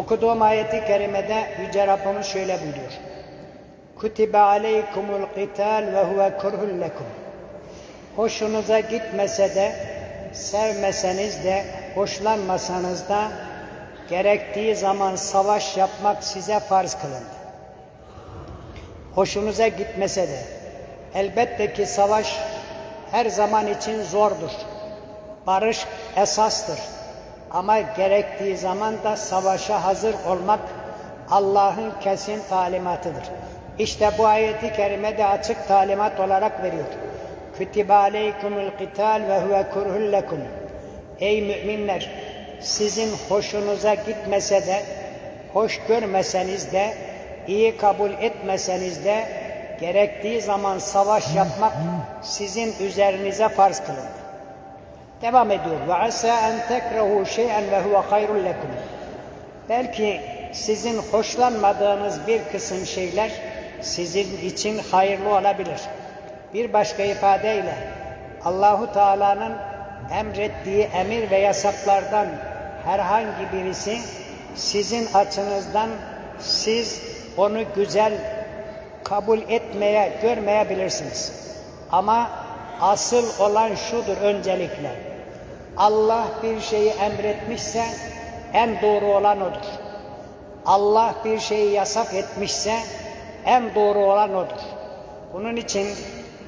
Okuduğum ayeti kerimede Yüce Rabbimiz şöyle buyuruyor. Kutibe aleykumul qital ve huve kurhul lekum. Hoşunuza gitmese de, sevmeseniz de, hoşlanmasanız da gerektiği zaman savaş yapmak size farz kılındı. Hoşunuza gitmese de, elbette ki savaş her zaman için zordur. Barış esastır. Ama gerektiği zaman da savaşa hazır olmak Allah'ın kesin talimatıdır. İşte bu ayeti kerimede açık talimat olarak veriyor. Kütübe aleykumul qital ve huve kurhul lekum. Ey müminler! Sizin hoşunuza gitmese de, hoş görmeseniz de, iyi kabul etmeseniz de, gerektiği zaman savaş yapmak sizin üzerinize farz kılındı. Devam ediyor. Ve asa en tekrehu şey'en ve huve hayrun lekum. Belki sizin hoşlanmadığınız bir kısım şeyler sizin için hayırlı olabilir. Bir başka ifadeyle Allahu Teala'nın emrettiği emir ve yasaklardan herhangi birisi sizin açınızdan siz onu güzel kabul etmeye, görmeyebilirsiniz. Ama asıl olan şudur öncelikle. Allah bir şeyi emretmişse en doğru olan odur. Allah bir şeyi yasak etmişse en doğru olan odur. Bunun için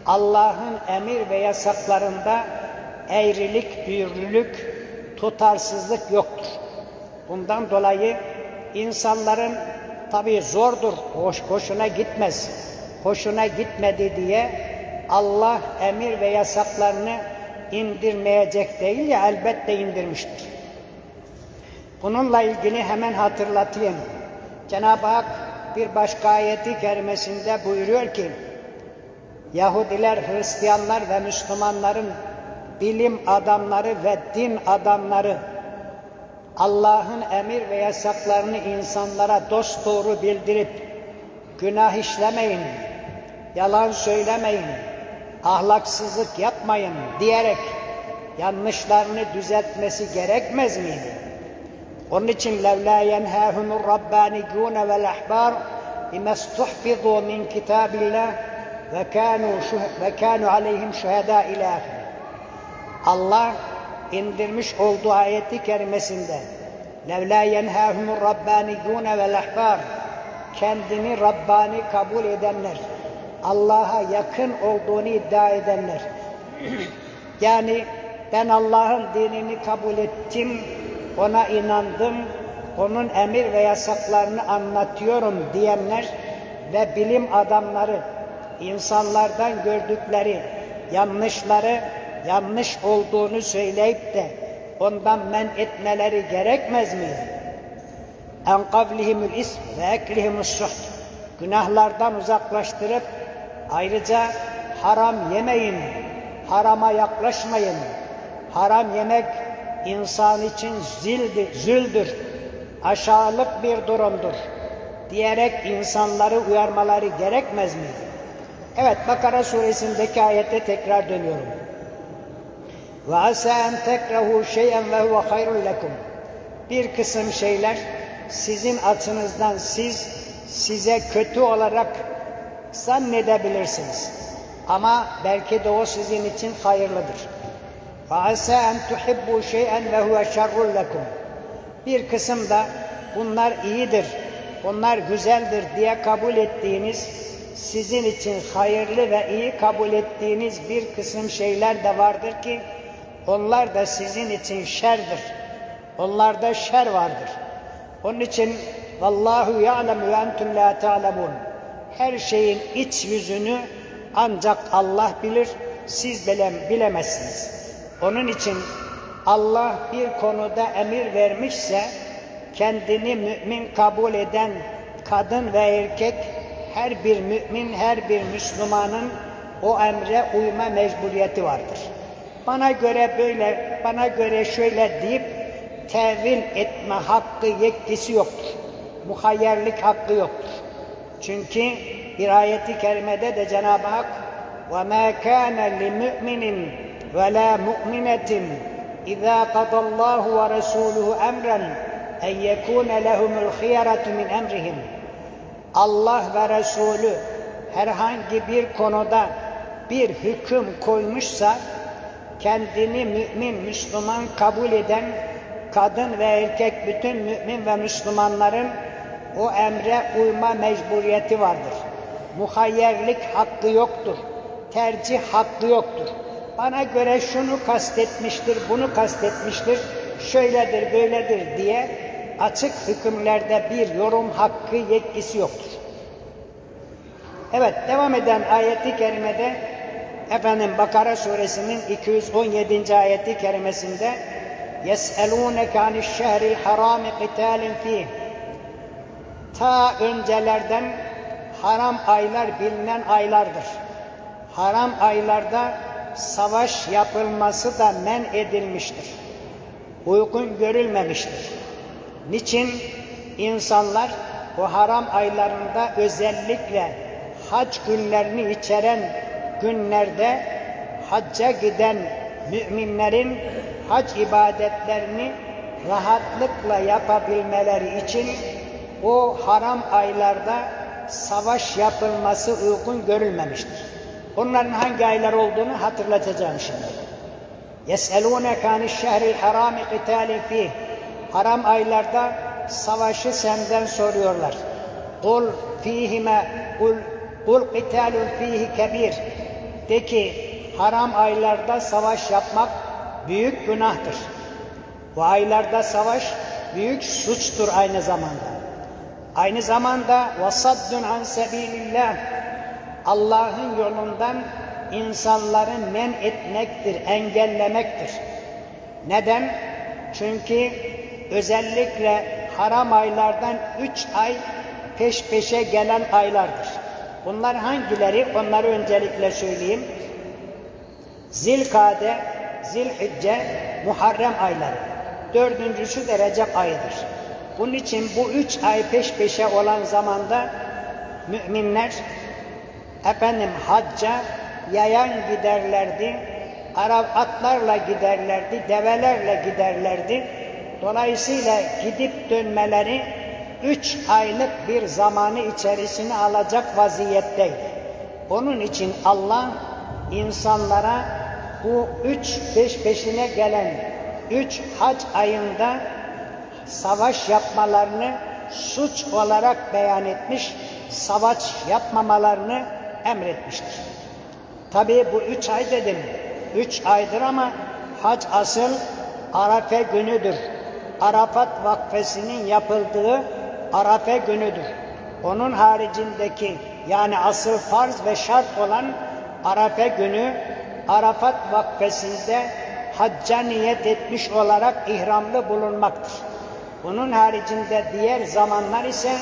Allah'ın emir ve yasaklarında eğrilik, büyürlülük, tutarsızlık yoktur. Bundan dolayı insanların tabii zordur, hoş, hoşuna gitmez. Hoşuna gitmedi diye Allah emir ve yasaklarını indirmeyecek değil ya elbette indirmiştir. Bununla ilgili hemen hatırlatayım. Cenab-ı Hak bir başka ayeti kerimesinde buyuruyor ki Yahudiler, Hristiyanlar ve Müslümanların bilim adamları ve din adamları Allah'ın emir ve yasaklarını insanlara dost doğru bildirip günah işlemeyin, yalan söylemeyin, ahlaksızlık yapmayın diyerek yanlışlarını düzeltmesi gerekmez miydi? Onun için levlâ yenhâhumur rabbaniyûne vel ahbâr bima stuhfizû min kitâbillah ve kânû ve kânû aleyhim şuhedâ ilâ Allah indirmiş olduğu ayeti kerimesinde levlâ yenhâhumur rabbaniyûne vel ahbâr kendini Rabbani kabul edenler Allah'a yakın olduğunu iddia edenler yani ben Allah'ın dinini kabul ettim ona inandım, onun emir ve yasaklarını anlatıyorum diyenler ve bilim adamları insanlardan gördükleri yanlışları yanlış olduğunu söyleyip de ondan men etmeleri gerekmez mi? En kavlihimül ism ve eklihimü's suht. Günahlardan uzaklaştırıp ayrıca haram yemeyin, harama yaklaşmayın. Haram yemek insan için zildi, züldür, aşağılık bir durumdur diyerek insanları uyarmaları gerekmez miydi? Evet Bakara suresindeki ayete tekrar dönüyorum. Ve asa en tekrehu şeyen ve huve hayrun lekum. Bir kısım şeyler sizin açınızdan siz size kötü olarak zannedebilirsiniz. Ama belki de o sizin için hayırlıdır. فَعَسَى اَنْ تُحِبُّوا شَيْئًا وَهُوَ شَرٌّ لَكُمْ Bir kısım da bunlar iyidir, bunlar güzeldir diye kabul ettiğiniz, sizin için hayırlı ve iyi kabul ettiğiniz bir kısım şeyler de vardır ki, onlar da sizin için şerdir. Onlarda şer vardır. Onun için vallahu ya'lemu ve entum la ta'lemun. Her şeyin iç yüzünü ancak Allah bilir, siz bilem, bilemezsiniz. Onun için Allah bir konuda emir vermişse kendini mümin kabul eden kadın ve erkek her bir mümin, her bir Müslümanın o emre uyma mecburiyeti vardır. Bana göre böyle, bana göre şöyle deyip tevil etme hakkı, yetkisi yoktur. Muhayyerlik hakkı yoktur. Çünkü bir ayeti kerimede de Cenab-ı Hak وَمَا كَانَ لِمُؤْمِنٍ ولا مؤمنة إذا قضى الله ورسوله أمرا en yekune lehumul khiyaratu min emrihim. Allah ve Resulü herhangi bir konuda bir hüküm koymuşsa kendini mümin, Müslüman kabul eden kadın ve erkek bütün mümin ve Müslümanların o emre uyma mecburiyeti vardır. Muhayyerlik hakkı yoktur. Tercih hakkı yoktur. Bana göre şunu kastetmiştir, bunu kastetmiştir, şöyledir, böyledir diye açık hükümlerde bir yorum hakkı yetkisi yoktur. Evet, devam eden ayeti kerimede efendim Bakara suresinin 217. ayeti kerimesinde يَسْأَلُونَكَ عَنِ الشَّهْرِ الْحَرَامِ قِتَالٍ ف۪يهِ Ta öncelerden haram aylar bilinen aylardır. Haram aylarda savaş yapılması da men edilmiştir. Uygun görülmemiştir. Niçin? insanlar bu haram aylarında özellikle hac günlerini içeren günlerde hacca giden müminlerin hac ibadetlerini rahatlıkla yapabilmeleri için o haram aylarda savaş yapılması uygun görülmemiştir. Bunların hangi aylar olduğunu hatırlatacağım şimdi. يَسْأَلُونَكَ عَنِ الشَّهْرِ الْحَرَامِ قِتَالٍ ف۪يهِ Haram aylarda savaşı senden soruyorlar. Kul fihime kul kul qitalun fihi kebir. De ki haram aylarda savaş yapmak büyük günahtır. Bu aylarda savaş büyük suçtur aynı zamanda. Aynı zamanda vasaddun an sebilillah Allah'ın yolundan insanları men etmektir, engellemektir. Neden? Çünkü özellikle haram aylardan üç ay peş peşe gelen aylardır. Bunlar hangileri? Onları öncelikle söyleyeyim. Zilkade, Zilhicce, Muharrem ayları. Dördüncüsü de Recep ayıdır. Bunun için bu üç ay peş peşe olan zamanda müminler efendim hacca yayan giderlerdi, Arap atlarla giderlerdi, develerle giderlerdi. Dolayısıyla gidip dönmeleri üç aylık bir zamanı içerisine alacak vaziyetteydi. Onun için Allah insanlara bu üç peş peşine gelen üç hac ayında savaş yapmalarını suç olarak beyan etmiş, savaş yapmamalarını emretmiştir. Tabii bu üç ay dedim, üç aydır ama hac asıl Arafe günüdür. Arafat vakfesinin yapıldığı Arafe günüdür. Onun haricindeki yani asıl farz ve şart olan Arafe günü Arafat vakfesinde hacca niyet etmiş olarak ihramlı bulunmaktır. Bunun haricinde diğer zamanlar ise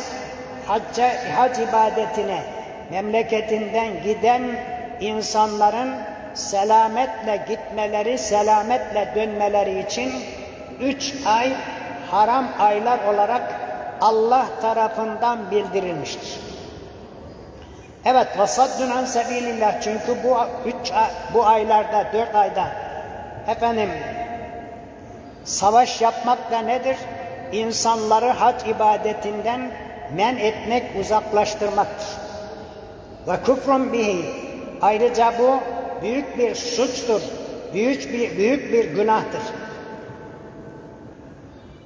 hacca, hac ibadetine memleketinden giden insanların selametle gitmeleri, selametle dönmeleri için üç ay haram aylar olarak Allah tarafından bildirilmiştir. Evet, vasaddun an sebilillah çünkü bu üç bu aylarda, dört ayda efendim savaş yapmak da nedir? İnsanları hac ibadetinden men etmek, uzaklaştırmaktır. Ve kufrun bihi. Ayrıca bu büyük bir suçtur. Büyük bir, büyük bir günahtır.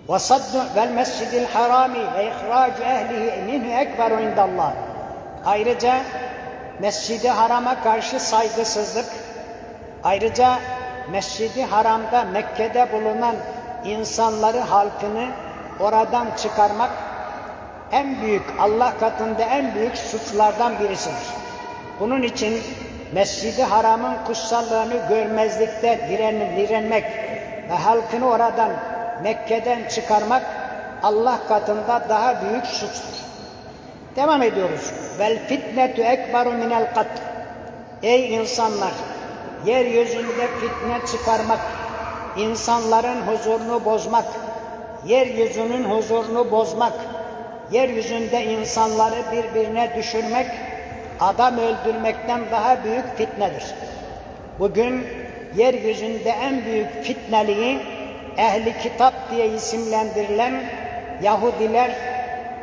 وَصَدُّ وَالْمَسْجِدِ الْحَرَامِ وَاِخْرَاجُ اَهْلِهِ مِنْهُ اَكْبَرُ عِنْدَ اللّٰهِ Ayrıca Mescid-i Haram'a karşı saygısızlık, ayrıca Mescid-i Haram'da Mekke'de bulunan insanları, halkını oradan çıkarmak en büyük, Allah katında en büyük suçlardan birisidir. Bunun için Mescid-i Haram'ın kutsallığını görmezlikte diren, direnmek ve halkını oradan Mekke'den çıkarmak Allah katında daha büyük suçtur. Devam ediyoruz. Vel fitnetu ekberu minel katl. Ey insanlar! Yeryüzünde fitne çıkarmak, insanların huzurunu bozmak, yeryüzünün huzurunu bozmak, yeryüzünde insanları birbirine düşürmek, adam öldürmekten daha büyük fitnedir. Bugün yeryüzünde en büyük fitneliği ehli kitap diye isimlendirilen Yahudiler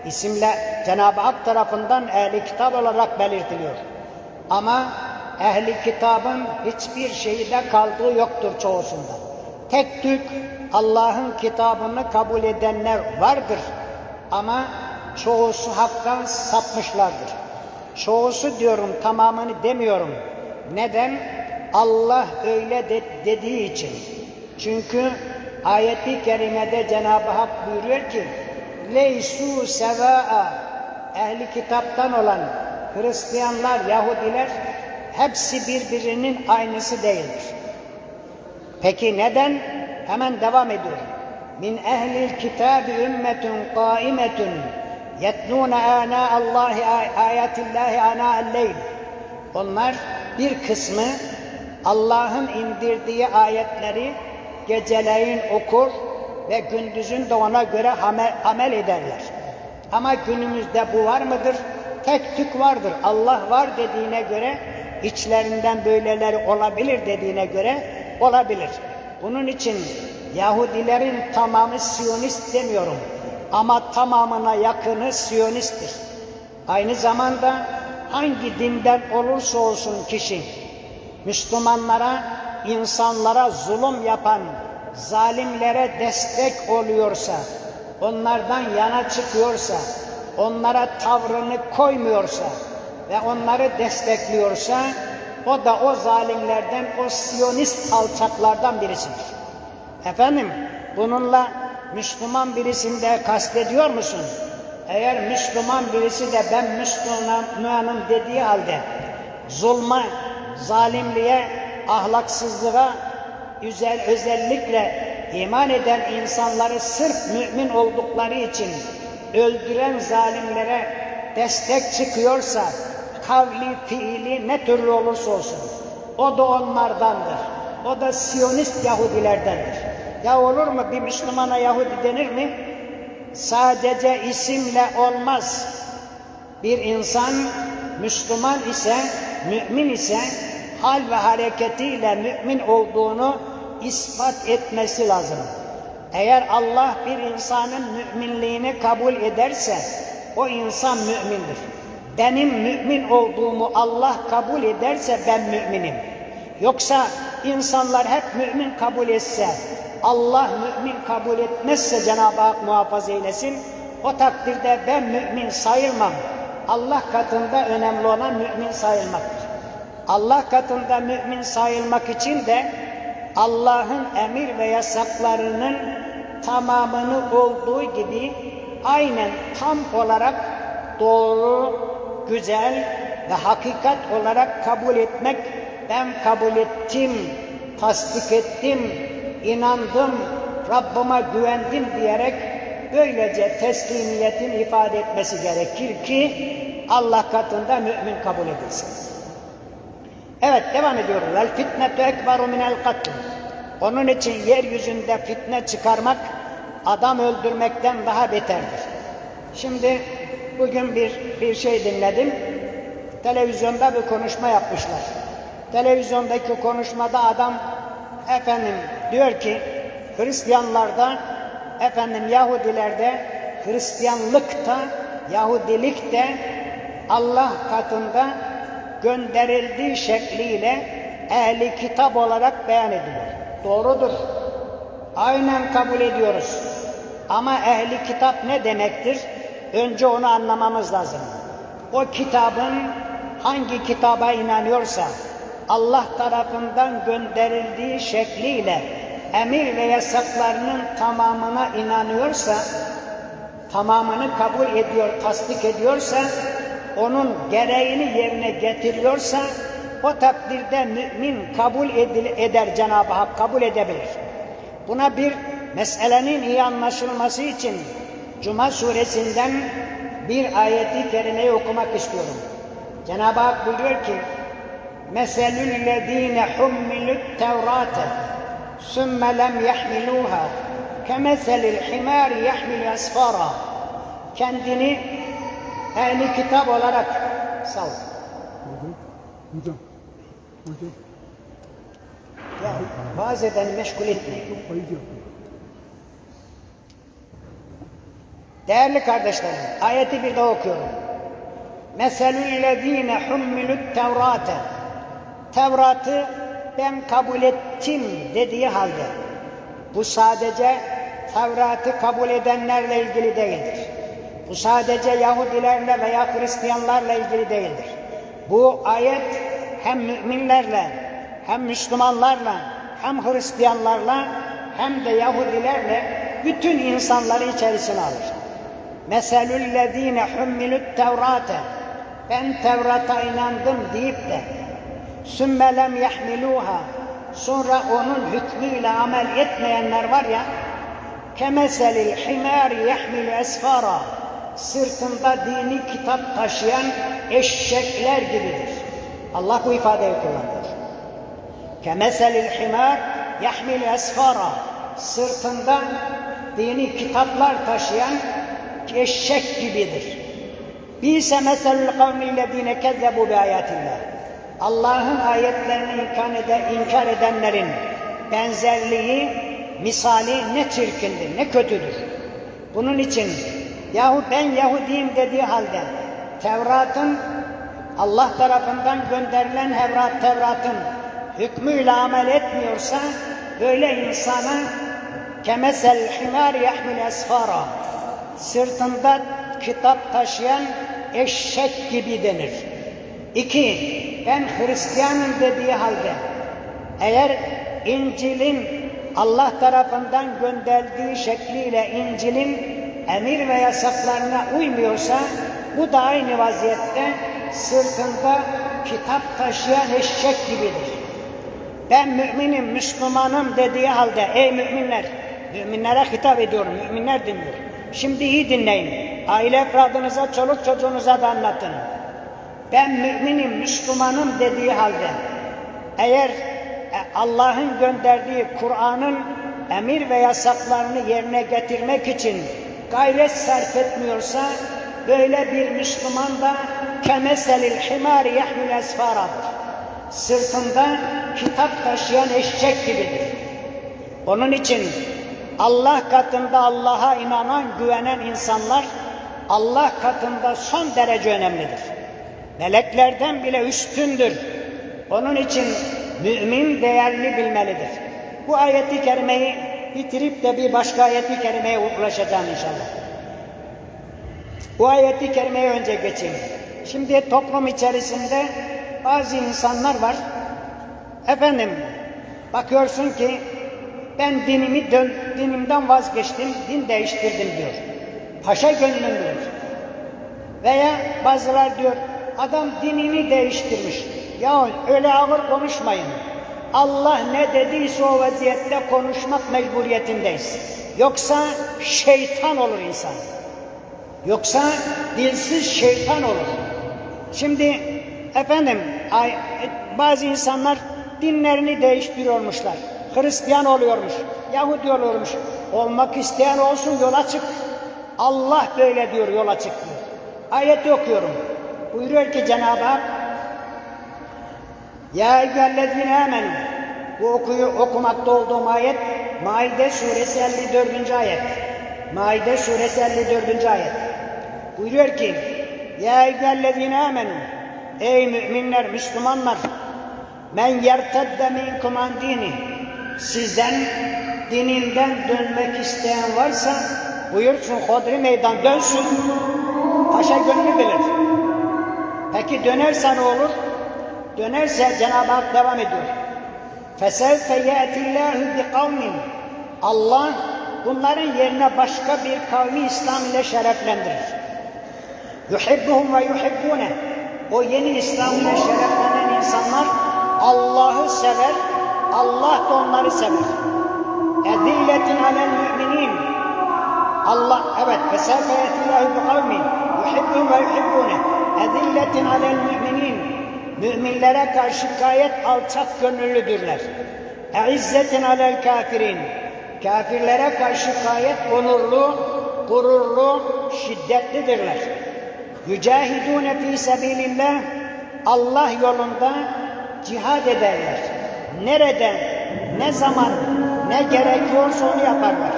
isimle Cenab-ı Hak tarafından ehli kitap olarak belirtiliyor. Ama ehli kitabın hiçbir şeyde kaldığı yoktur çoğusunda. Tek tük Allah'ın kitabını kabul edenler vardır. Ama çoğusu haktan sapmışlardır. Çoğusu diyorum tamamını demiyorum. Neden? Allah öyle de, dediği için. Çünkü ayeti kerimede Cenab-ı Hak buyuruyor ki Leysu sevâ'a ehli kitaptan olan Hristiyanlar, Yahudiler hepsi birbirinin aynısı değildir. Peki neden? Hemen devam ediyor. Min ehlil kitabi ümmetun kaimetun yetlûne ânâ Allahi âyâtillâhi ânâ'el leyl. Onlar bir kısmı Allah'ın indirdiği ayetleri geceleyin okur ve gündüzün de ona göre amel, amel ederler. Ama günümüzde bu var mıdır? Tek tük vardır. Allah var dediğine göre içlerinden böyleleri olabilir dediğine göre olabilir. Bunun için Yahudilerin tamamı Siyonist demiyorum. Ama tamamına yakını Siyonisttir. Aynı zamanda hangi dinden olursa olsun kişi Müslümanlara, insanlara zulüm yapan zalimlere destek oluyorsa, onlardan yana çıkıyorsa, onlara tavrını koymuyorsa ve onları destekliyorsa o da o zalimlerden, o siyonist alçaklardan birisidir. Efendim bununla Müslüman birisinde kastediyor musun? Eğer Müslüman birisi de ben Müslümanım dediği halde zulma, zalimliğe, ahlaksızlığa özel, özellikle iman eden insanları sırf mümin oldukları için öldüren zalimlere destek çıkıyorsa kavli, fiili ne türlü olursa olsun o da onlardandır. O da Siyonist Yahudilerdendir. Ya olur mu bir Müslümana Yahudi denir mi? Sadece isimle olmaz. Bir insan Müslüman ise, mümin ise hal ve hareketiyle mümin olduğunu ispat etmesi lazım. Eğer Allah bir insanın müminliğini kabul ederse o insan mümindir. Benim mümin olduğumu Allah kabul ederse ben müminim. Yoksa insanlar hep mümin kabul etse, Allah mümin kabul etmezse Cenab-ı Hak muhafaza eylesin, o takdirde ben mümin sayılmam. Allah katında önemli olan mümin sayılmaktır. Allah katında mümin sayılmak için de Allah'ın emir ve yasaklarının tamamını olduğu gibi aynen tam olarak doğru, güzel ve hakikat olarak kabul etmek ben kabul ettim, tasdik ettim, inandım, Rabbime güvendim diyerek böylece teslimiyetin ifade etmesi gerekir ki Allah katında mümin kabul edilsin. Evet devam ediyoruz. El fitnetu ekberu minel katl. Onun için yeryüzünde fitne çıkarmak adam öldürmekten daha beterdir. Şimdi bugün bir bir şey dinledim. Televizyonda bir konuşma yapmışlar. Televizyondaki konuşmada adam efendim diyor ki Hristiyanlarda efendim Yahudilerde Hristiyanlıkta Yahudilikte Allah katında gönderildiği şekliyle ehli kitap olarak beyan edilir. Doğrudur. Aynen kabul ediyoruz. Ama ehli kitap ne demektir? Önce onu anlamamız lazım. O kitabın hangi kitaba inanıyorsa Allah tarafından gönderildiği şekliyle emir ve yasaklarının tamamına inanıyorsa, tamamını kabul ediyor, tasdik ediyorsa, onun gereğini yerine getiriyorsa, o takdirde mümin kabul eder Cenab-ı Hak, kabul edebilir. Buna bir meselenin iyi anlaşılması için Cuma suresinden bir ayeti kerimeyi okumak istiyorum. Cenab-ı Hak buyuruyor ki مَثَلُ الَّذ۪ينَ حُمِّلُوا التَّوْرَاتَ ثُمَّ لَمْ يَحْمِلُوهَا كَمَثَلِ الْحِمَارِ يَحْمِلُ أَسْفَارًا Kendini ehli kitap olarak sal. Hocam, hocam, Ya bazen meşgul etmeyin. çok ayıp yapıyor. Değerli kardeşlerim, ayeti bir daha okuyorum. Meselüllezine hummilü't tevrate. Tevrat'ı ben kabul ettim dediği halde bu sadece Tevrat'ı kabul edenlerle ilgili değildir. Bu sadece Yahudilerle veya Hristiyanlarla ilgili değildir. Bu ayet hem müminlerle, hem Müslümanlarla, hem Hristiyanlarla, hem de Yahudilerle bütün insanları içerisine alır. Meselüllezine hummilü't tevrate. Ben Tevrat'a inandım deyip de sümme lem yahmiluha sonra onun hükmüyle amel etmeyenler var ya kemeselil himari yahmilu esfara sırtında dini kitap taşıyan eşekler gibidir. Allah bu ifadeyi kullanıyor. Kemeselil himar yahmilu esfara sırtında dini kitaplar taşıyan eşek gibidir. Bise meselül kavmillezine kezzebu bi ayatillah. Allah'ın ayetlerini inkar, eden, inkar edenlerin benzerliği, misali ne çirkindir, ne kötüdür. Bunun için yahu ben Yahudiyim dediği halde Tevrat'ın Allah tarafından gönderilen Tevrat, Tevrat'ın hükmüyle amel etmiyorsa böyle insana kemesel himar yahmil esfara sırtında kitap taşıyan eşek gibi denir. İki, ben Hristiyanım dediği halde eğer İncil'in Allah tarafından gönderdiği şekliyle İncil'in emir ve yasaklarına uymuyorsa bu da aynı vaziyette sırtında kitap taşıyan eşek gibidir. Ben müminim, Müslümanım dediği halde ey müminler, müminlere hitap ediyorum, müminler dinliyor. Şimdi iyi dinleyin. Aile efradınıza, çoluk çocuğunuza da anlatın. Ben müminim, Müslümanım dediği halde eğer e, Allah'ın gönderdiği Kur'an'ın emir ve yasaklarını yerine getirmek için gayret sarf etmiyorsa böyle bir Müslüman da kemeselil himari yahmil esfaradır. Sırtında kitap taşıyan eşek gibidir. Onun için Allah katında Allah'a inanan, güvenen insanlar Allah katında son derece önemlidir. Meleklerden bile üstündür. Onun için mümin değerli bilmelidir. Bu ayeti kerimeyi bitirip de bir başka ayeti kerimeye ulaşacağım inşallah. Bu ayeti kerimeye önce geçeyim. Şimdi toplum içerisinde bazı insanlar var. Efendim bakıyorsun ki ben dinimi dön, dinimden vazgeçtim, din değiştirdim diyor. Paşa gönlüm diyor. Veya bazılar diyor adam dinini değiştirmiş. Ya öyle ağır konuşmayın. Allah ne dediyse o vaziyette konuşmak mecburiyetindeyiz. Yoksa şeytan olur insan. Yoksa dilsiz şeytan olur. Şimdi efendim bazı insanlar dinlerini değiştiriyormuşlar. Hristiyan oluyormuş, Yahudi oluyormuş. Olmak isteyen olsun yola çık. Allah böyle diyor yola çık diyor. Ayeti okuyorum. Buyuruyor ki Cenab-ı Hak Ya eyyühellezine amenu Bu okuyu, okumakta olduğum ayet Maide suresi 54. ayet. Maide suresi 54. ayet. Buyuruyor ki Ya eyyühellezine amenu Ey müminler, Müslümanlar Men yertedde minkum an Sizden dininden dönmek isteyen varsa buyursun Hodri meydan dönsün. Paşa gönlü bilir. Peki dönerse ne olur? Dönerse Cenab-ı Hak devam ediyor. فَسَوْفَ يَأْتِ اللّٰهُ بِقَوْمٍ Allah bunların yerine başka bir kavmi İslam ile şereflendirir. يُحِبُّهُمْ وَيُحِبُّونَ O yeni İslam ile şereflenen insanlar Allah'ı sever, Allah da onları sever. Ezilletin alel müminin. Allah evet fesefe yetillahu bi kavmin yuhibbun ve yuhibbune ezilletin alel müminin müminlere karşı gayet alçak gönüllüdürler. Eizzetin alel kafirin kafirlere karşı gayet onurlu, gururlu, şiddetlidirler. Yücahidune fi sebilillah Allah yolunda cihad ederler. Nerede, ne zaman, ne gerekiyorsa onu yaparlar.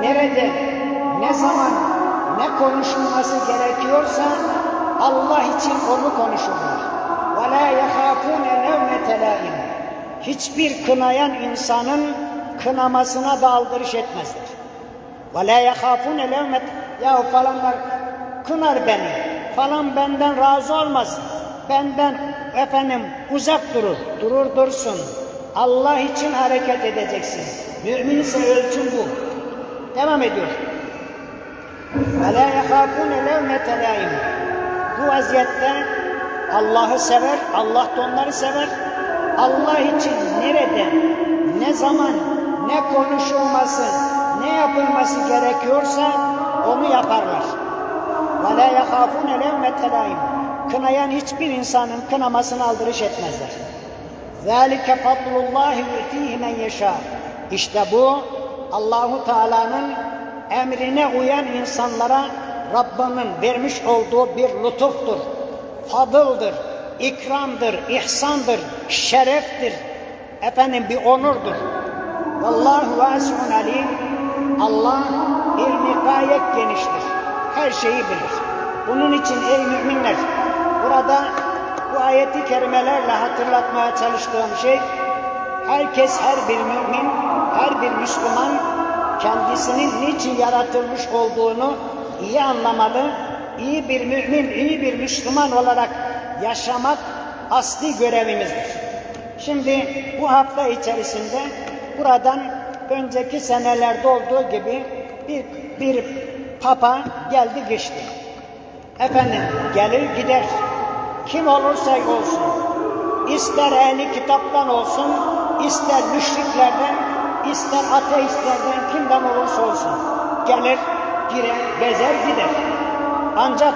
Nerede, ne zaman ne konuşulması gerekiyorsa Allah için onu konuşurlar. وَلَا يَخَافُونَ لَوْمَةَ لَائِمٍ Hiçbir kınayan insanın kınamasına da aldırış etmezler. وَلَا يَخَافُونَ لَوْمَةَ Ya falanlar kınar beni, falan benden razı olmaz, benden efendim uzak durur, durur dursun. Allah için hareket edeceksin. Mümin ise ölçün bu. Devam ediyor. وَلَا يَخَافُونَ لَوْمَةَ لَائِمٍ Bu vaziyette Allah'ı sever, Allah da onları sever. Allah için nerede, ne zaman, ne konuşulması, ne yapılması gerekiyorsa onu yaparlar. وَلَا يَخَافُونَ لَوْمَةَ لَائِمٍ Kınayan hiçbir insanın kınamasını aldırış etmezler. ذَٰلِكَ فَضْلُ اللّٰهِ يُؤْتِيهِ مَنْ يَشَاءُ İşte bu Allahu Teala'nın emrine uyan insanlara Rabbinin vermiş olduğu bir lütuftur, fadıldır, ikramdır, ihsandır, şereftir, efendim bir onurdur. Vallahu vasiun alim. Allah ilmi gayet geniştir. Her şeyi bilir. Bunun için ey müminler burada bu ayeti kerimelerle hatırlatmaya çalıştığım şey herkes her bir mümin, her bir Müslüman kendisinin niçin yaratılmış olduğunu iyi anlamalı. İyi bir mümin, iyi bir Müslüman olarak yaşamak asli görevimizdir. Şimdi bu hafta içerisinde buradan önceki senelerde olduğu gibi bir, bir papa geldi geçti. Efendim gelir gider. Kim olursa olsun. ister ehli kitaptan olsun, ister müşriklerden, ister ateistlerden kimden olursa olsun. Gelir, girer, gezer gider. Ancak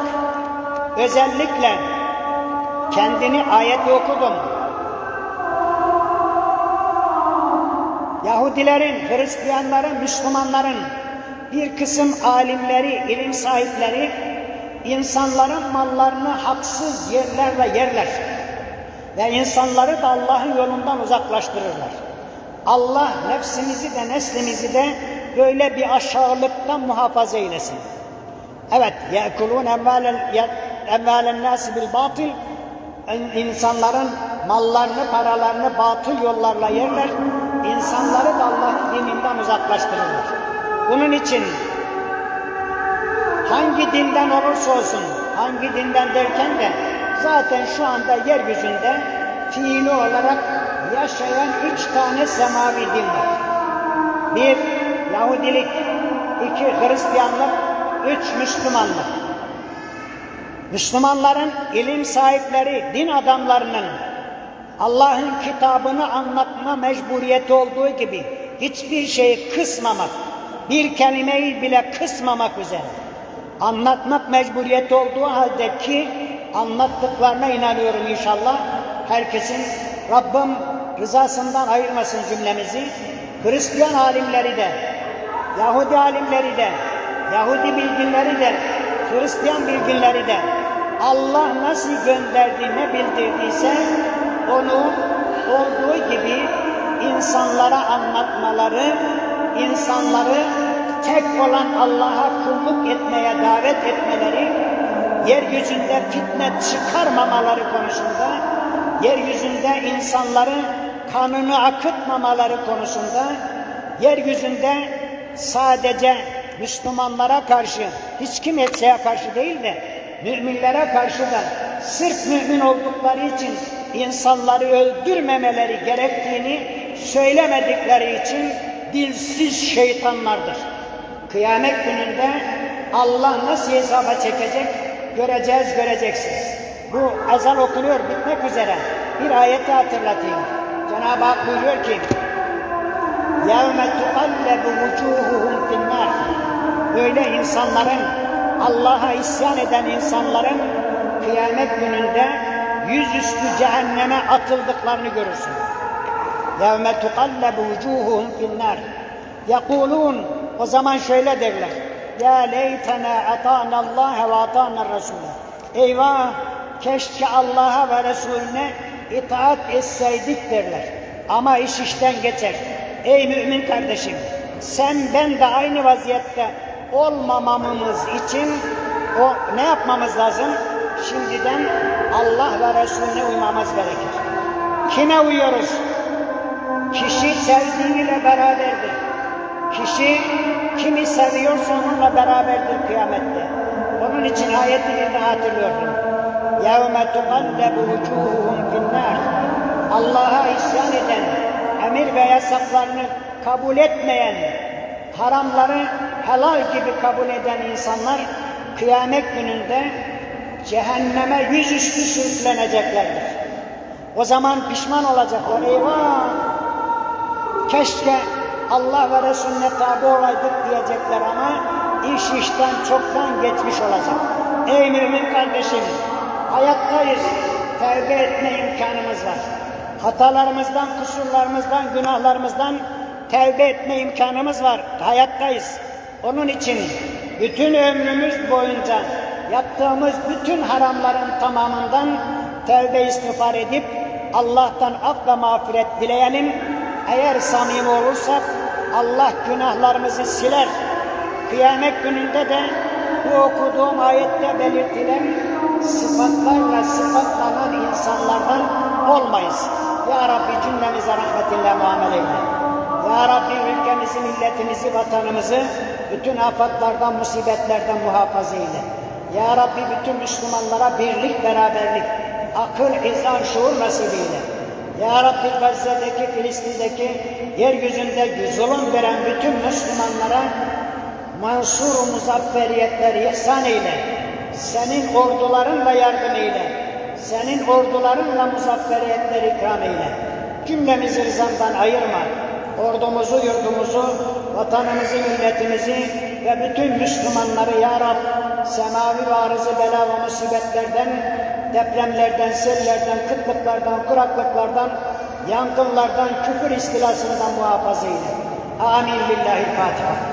özellikle kendini ayeti okudum. Yahudilerin, Hristiyanların, Müslümanların bir kısım alimleri, ilim sahipleri insanların mallarını haksız yerlerle yerler. Ve insanları da Allah'ın yolundan uzaklaştırırlar. Allah nefsimizi de neslimizi de böyle bir aşağılıktan muhafaza eylesin. Evet, yekulun evvalen nasi bil batıl insanların mallarını, paralarını batıl yollarla yerler. İnsanları da Allah'ın dininden uzaklaştırırlar. Bunun için hangi dinden olursa olsun, hangi dinden derken de zaten şu anda yeryüzünde fiili olarak yaşayan üç tane semavi din var. Bir, Yahudilik, iki, Hristiyanlık, üç, Müslümanlık. Müslümanların ilim sahipleri, din adamlarının Allah'ın kitabını anlatma mecburiyeti olduğu gibi hiçbir şeyi kısmamak, bir kelimeyi bile kısmamak üzere anlatmak mecburiyeti olduğu halde ki anlattıklarına inanıyorum inşallah. Herkesin Rabbim rızasından ayırmasın cümlemizi. Hristiyan alimleri de, Yahudi alimleri de, Yahudi bilginleri de, Hristiyan bilginleri de Allah nasıl gönderdi, ne bildirdiyse onu olduğu gibi insanlara anlatmaları, insanları tek olan Allah'a kulluk etmeye davet etmeleri, yeryüzünde fitne çıkarmamaları konusunda, yeryüzünde insanların kanını akıtmamaları konusunda, yeryüzünde sadece Müslümanlara karşı, hiç kimseye karşı değil de müminlere karşı da sırf mümin oldukları için insanları öldürmemeleri gerektiğini söylemedikleri için dilsiz şeytanlardır. Kıyamet gününde Allah nasıl hesaba çekecek göreceğiz göreceksiniz. Bu ezan okunuyor bitmek üzere. Bir ayeti hatırlatayım. Cenab-ı Hak buyuruyor ki يَوْمَ تُقَلَّبُ وُجُوهُهُمْ فِي النَّارِ Böyle insanların, Allah'a isyan eden insanların kıyamet gününde yüzüstü cehenneme atıldıklarını görürsün. يَوْمَ تُقَلَّبُ وُجُوهُهُمْ فِي النَّارِ يَقُولُونَ o zaman şöyle derler. Ya leytena atana Allah ve atana Resul. Eyvah keşke Allah'a ve Resulüne itaat etseydik derler. Ama iş işten geçer. Ey mümin kardeşim sen ben de aynı vaziyette olmamamız için o ne yapmamız lazım? Şimdiden Allah ve Resulüne uymamız gerekir. Kime uyuyoruz? Kişi sevdiğiyle beraberdir. Kişi kimi seviyorsa onunla beraberdir kıyamette. Onun için ayeti bir daha hatırlıyorum. يَوْمَ تُقَلَّبُ وُجُوهُهُمْ فِي النَّارِ Allah'a isyan eden, emir ve yasaklarını kabul etmeyen, haramları helal gibi kabul eden insanlar kıyamet gününde cehenneme yüzüstü sürükleneceklerdir. O zaman pişman olacaklar. Eyvah! Keşke Allah ve Resulüne tabi olaydık diyecekler ama iş işten çoktan geçmiş olacak. Ey mümin kardeşim, hayattayız. Tevbe etme imkanımız var. Hatalarımızdan, kusurlarımızdan, günahlarımızdan tevbe etme imkanımız var. Hayattayız. Onun için bütün ömrümüz boyunca yaptığımız bütün haramların tamamından tevbe istiğfar edip Allah'tan af ve mağfiret dileyelim. Eğer samimi olursak Allah günahlarımızı siler. Kıyamet gününde de bu okuduğum ayette belirtilen sıfatlarla sıfatlanan insanlardan olmayız. Ya Rabbi cümlemize rahmetinle muamele eyle. Ya Rabbi ülkemizi, milletimizi, vatanımızı bütün afatlardan, musibetlerden muhafaza eyle. Ya Rabbi bütün Müslümanlara birlik, beraberlik, akıl, izan, şuur nasip eyle. Ya Rabbi Gazze'deki, Filistin'deki, yeryüzünde zulüm veren bütün Müslümanlara mansur muzafferiyetler ihsan eyle. Senin ordularınla yardım eyle. Senin ordularınla muzafferiyetler ikram eyle. Cümlemizi rızandan ayırma. Ordumuzu, yurdumuzu, vatanımızı, milletimizi ve bütün Müslümanları Ya Rab semavi ve arızı bela ve musibetlerden, depremlerden, sellerden, kıtlıklardan, kuraklıklardan, yangınlardan, küfür istilasından muhafaza eyle. Amin. Lillahi Fatiha.